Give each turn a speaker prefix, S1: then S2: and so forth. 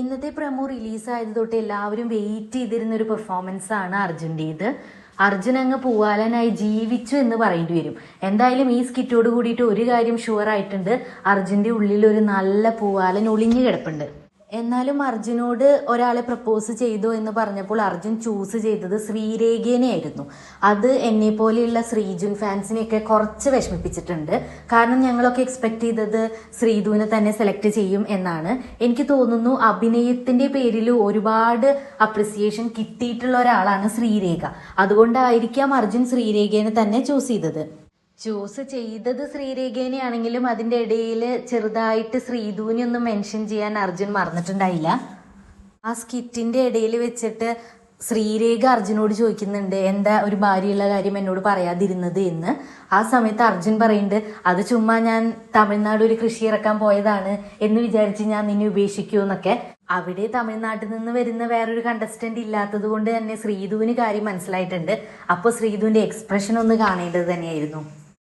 S1: ഇന്നത്തെ പ്രമോ റിലീസായത് തൊട്ട് എല്ലാവരും വെയിറ്റ് ചെയ്തിരുന്ന ഒരു പെർഫോമൻസ് ആണ് അർജുന്റേത്. അർജുൻ അങ്ങ് പൂവാലനായി ജീവിച്ചു എന്ന് പറയേണ്ടി വരും. എന്തായാലും ഈ സ്കിറ്റോട് കൂടിയിട്ട് ഒരു കാര്യം ഷുവർ ആയിട്ടുണ്ട്. അർജുന്റെ ഉള്ളിൽ ഒരു നല്ല പൂവാലൻ ഒളിഞ്ഞു കിടപ്പുണ്ട്. എന്നാലും അർജുനോട് ഒരാളെ പ്രപ്പോസ് ചെയ്തു എന്ന് പറഞ്ഞപ്പോൾ അർജുൻ ചൂസ് ചെയ്തത് ശ്രീരേഖേനെ ആയിരുന്നു അത് എന്നെ പോലെയുള്ള ശ്രീജുൻ ഫാൻസിനെയൊക്കെ കുറച്ച് വിഷമിപ്പിച്ചിട്ടുണ്ട്. കാരണം ഞങ്ങളൊക്കെ എക്സ്പെക്ട് ചെയ്തത് ശ്രീധുവിനെ തന്നെ സെലക്ട് ചെയ്യും എന്നാണ്. എനിക്ക് തോന്നുന്നു അഭിനയത്തിന്റെ പേരിൽ ഒരുപാട് അപ്രിസിയേഷൻ കിട്ടിയിട്ടുള്ള ഒരാളാണ് ശ്രീരേഖ. അതുകൊണ്ടായിരിക്കാം അർജുൻ ശ്രീരേഖേനെ തന്നെ ചൂസ് ചെയ്തത്. ചൂസ് ചെയ്തത് ശ്രീരേഖേനെയാണെങ്കിലും അതിന്റെ ഇടയിൽ ചെറുതായിട്ട് ശ്രീധുവിനെ ഒന്നും മെൻഷൻ ചെയ്യാൻ അർജുൻ മറന്നിട്ടുണ്ടായില്ല. ആ സ്കിറ്റിന്റെ ഇടയിൽ വെച്ചിട്ട് ശ്രീരേഖ അർജുനോട് ചോദിക്കുന്നുണ്ട് എന്താ ഒരു ഭാര്യയുള്ള കാര്യം എന്നോട് പറയാതിരുന്നത്? എന്ന്. ആ സമയത്ത് അർജുൻ പറയുന്നുണ്ട് അത് ചുമ്മാ ഞാൻ തമിഴ്നാട് ഒരു കൃഷി ഇറക്കാൻ പോയതാണ് എന്ന് വിചാരിച്ച് ഞാൻ നിന്നെ ഉപേക്ഷിക്കൂ എന്നൊക്കെ. അവിടെ തമിഴ്നാട്ടിൽ നിന്ന് വരുന്ന വേറൊരു കണ്ടസ്റ്റന്റ് ഇല്ലാത്തത് കൊണ്ട് തന്നെ ശ്രീധുവിന് കാര്യം മനസ്സിലായിട്ടുണ്ട്. അപ്പോൾ ശ്രീധുവിന്റെ എക്സ്പ്രഷൻ ഒന്ന് കാണേണ്ടത് തന്നെയായിരുന്നു.